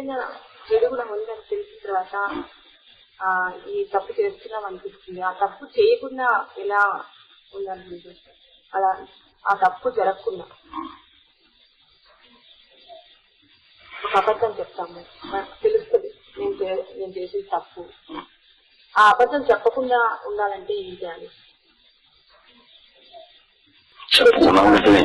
ఏదైనా చెడు గుణం ఉందని తెలిసిన తర్వాత ఆ, ఈ తప్పు చేస్తున్నాం అనిపిస్తుంది. ఆ తప్పు చేయకుండా ఎలా ఉండాలనిపిస్తుంది అలా ఆ తప్పు జరగకుండా. ఒక అబద్ధం చెప్తాము. తెలుస్తుంది నేను నేను చేసేది తప్పు. ఆ అబద్ధం చెప్పకుండా ఉండాలంటే ఏం చేయాలి? చెప్పకుండా ఉండటమే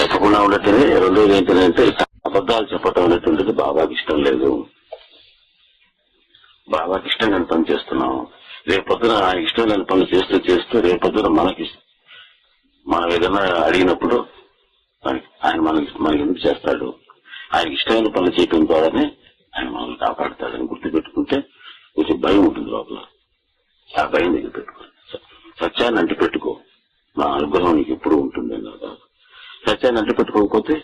చెప్పకుండా ఉండటమే రెండోది ఏంటంటే అబద్ధాలు చెప్పటం అనేటువంటిది బాబాకి ఇష్టం లేదు? బాబాకి ఇష్టం లేని పని చేస్తున్నాం. రేపొద్దున ఆయన ఇష్టం లేని పనులు చేస్తూ చేస్తూ రేపొద్దున మనకి మనం ఏదైనా అడిగినప్పుడు ఆయన మనకి మనకి ఎందుకు చేస్తాడు? ఆయనకి ఇష్టమైన పనులు చేయడం ద్వారానే ఆయన మనల్ని కాపాడుతాడని గుర్తు పెట్టుకుంటే కొంచెం భయం ఉంటుంది లోపల. ఆ భయం దగ్గర పెట్టుకో. సత్యాన్ని అంటి పెట్టుకో నా అనుగ్రహం నీకు ఎప్పుడు ఉంటుంది అన్నారు సత్యాన్ని అంటి పెట్టుకోకపోతే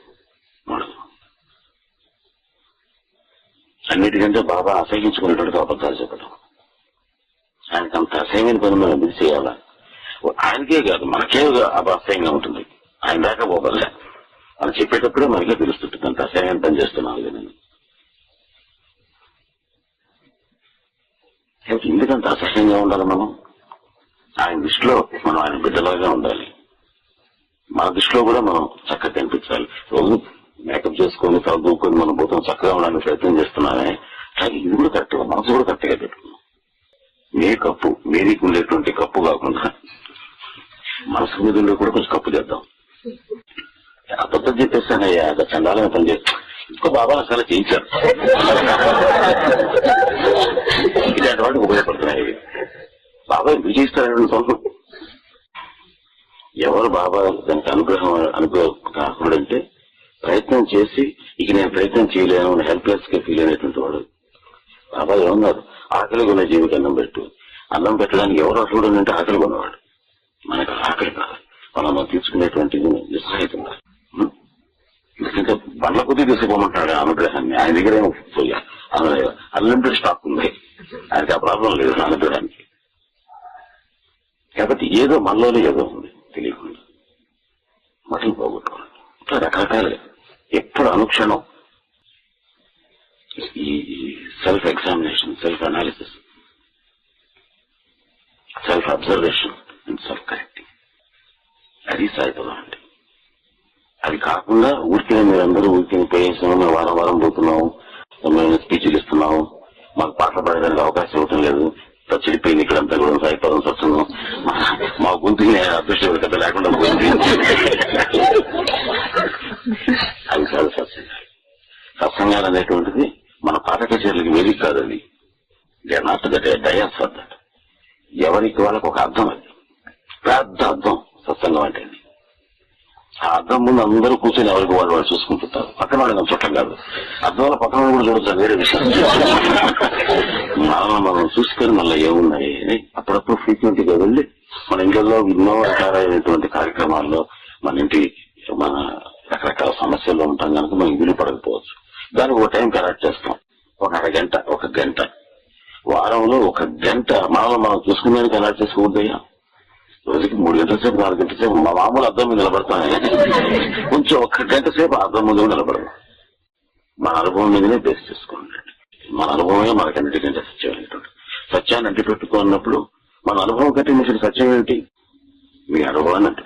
మనకు అన్నిటికంటే బాగా అసహించుకునేటువంటి అబద్ధాలు చెప్పడం ఆయనకి అంత అసహ్యమైన పని మనం ఎందుకు చేయాలా? ఆయనకే కాదు మనకే అబ అసహ్యంగా ఉంటుంది. ఆయన దాకా పోబల్లే మనం చెప్పేటప్పుడే మనకే తెలుస్తుంటుంది అంత అసహ్యమైన పని చేస్తున్నాను నేను. ఎందుకంత అసహ్యంగా ఉండాలి మనం? ఆయన దృష్టిలో మనం ఆయన బిడ్డలాగా ఉండాలి. మన దృష్టిలో కూడా మనం చక్కగా కనిపించాలి. మేకప్ చేసుకొని చదువుకొని మనం పోతాం చక్కగా ఉండడానికి ప్రయత్నం చేస్తున్నామే. కానీ ఇది కూడా కరెక్ట్ మనసు కూడా కరెక్ట్గా పెట్టుకున్నాం మీ కప్పు మీరికి ఉండేటువంటి కప్పు కాకుండా మనసు మీద ఉండే కూడా కొంచెం కప్పు చేద్దాం. అబద్ధం చెప్పేస్తానయ్యా అది చండాలని పని చేస్తాం ఇంకో బాబా అసలు చేయించారు. ఇలాంటి వాటికి ఉపయోగపడుతున్నాయి బాబా ఎందుకు చేస్తారని పనులు ఎవరు బాబా దానికి అనుగ్రహం అనుగ్రహం ఉండంటే ప్రయత్నం చేసి ఇక నేను ప్రయత్నం చేయలేను హెల్ప్లెస్గా ఫీల్ అయినటువంటి వాడు. బాబా ఏమన్నారు ఆకలి కొన్న జీవికి అన్నం పెట్టు. అన్నం పెట్టడానికి ఎవరు అసలు అంటే ఆకలి కొన్నవాడు మనకు ఆకలి కాదు. మనం మనం తీసుకునేటువంటి నిస్సహాయత ఎందుకంటే బండ్ల కొద్దీ తీసుకోమంటాడు అనుగ్రహాన్ని. ఆయన దగ్గర అన్లిమిటెడ్ స్టాక్ ఉంది. ఆయనకి ఆ ప్రాబ్లం లేదు అనుగ్రహానికి. కాబట్టి ఏదో మనలోనే ఏదో ఉంది. తెలియకుండా. మటలు పోగొట్టుకోవాలి. రకరకాలుగా. ఎప్పుడు అనుక్షణం ఈ self examination self analysis self observation and self correcting అది సాయిబాబా అండి. అది కాకుండా ఊరికే మీరందరూ ఊరికే పోయేసాము మేము వారం వారం పోతున్నాము మేము స్పీచ్లు ఇస్తున్నాము మాకు పాటలు పాడడానికి అవకాశం ఇవ్వటం లేదు. చెడిపోయింది ఇక్కడంతా కూడా సాయిపదం సత్సంగం మా గొంతు అదృష్టం కథ లేకుండా పోయింది అది కాదు సత్సంగాలు సత్సంగాలు అనేటువంటిది మన పాట చర్యలకి వేదిక కాదు అది they not that dais for that ఎవరికి వాళ్ళకి ఒక అర్థం అది. పెద్ద అర్థం సత్సంగం అంటే ఆ అర్థం ముందు అందరూ కూర్చొని ఎవరికి వాళ్ళు వాళ్ళు చూసుకుంటుంటారు. పక్కన వాళ్ళు మనం చుట్టం కాదు. అర్థం వల్ల పక్కన వాళ్ళు కూడా చూడొచ్చు వేరే విషయం. మనం మనం చూసుకొని మళ్ళీ ఏమున్నాయి అని అప్పుడప్పుడు ఫ్రీక్వెంట్గా వెళ్ళి మన ఇంట్లో ఎన్నో రకాలైనటువంటి కార్యక్రమాల్లో మన ఇంటి మన రకరకాల సమస్యల్లో ఉంటాం కనుక మనం విలుపడకపోవచ్చు దానికి ఒక టైం కరెక్ట్ చేస్తాం. ఒక అరగంట ఒక గంట. వారంలో ఒక గంట మనలో మనం చూసుకునేందుకు ఎలా చేసుకోవద్దయ్యా? రోజుకి మూడు గంటల సేపు నాలుగు గంటల సేపు మా మామూలు అద్దం మీద నిలబడతానే. కొంచెం ఒక్క గంట సేపు అర్థం అద్దం ముందు నిలబడదు. మన అనుభవం మీదనే బేస్ చేసుకోండి. మన అనుభవమే మనకన్నిటికంటే సత్యమైనటువంటి సత్యాన్ని అంటిపెట్టుకున్నప్పుడు మన అనుభవం కంటే మీకు సత్యం ఏమిటి? మీ అనుభవాన్ని అంటి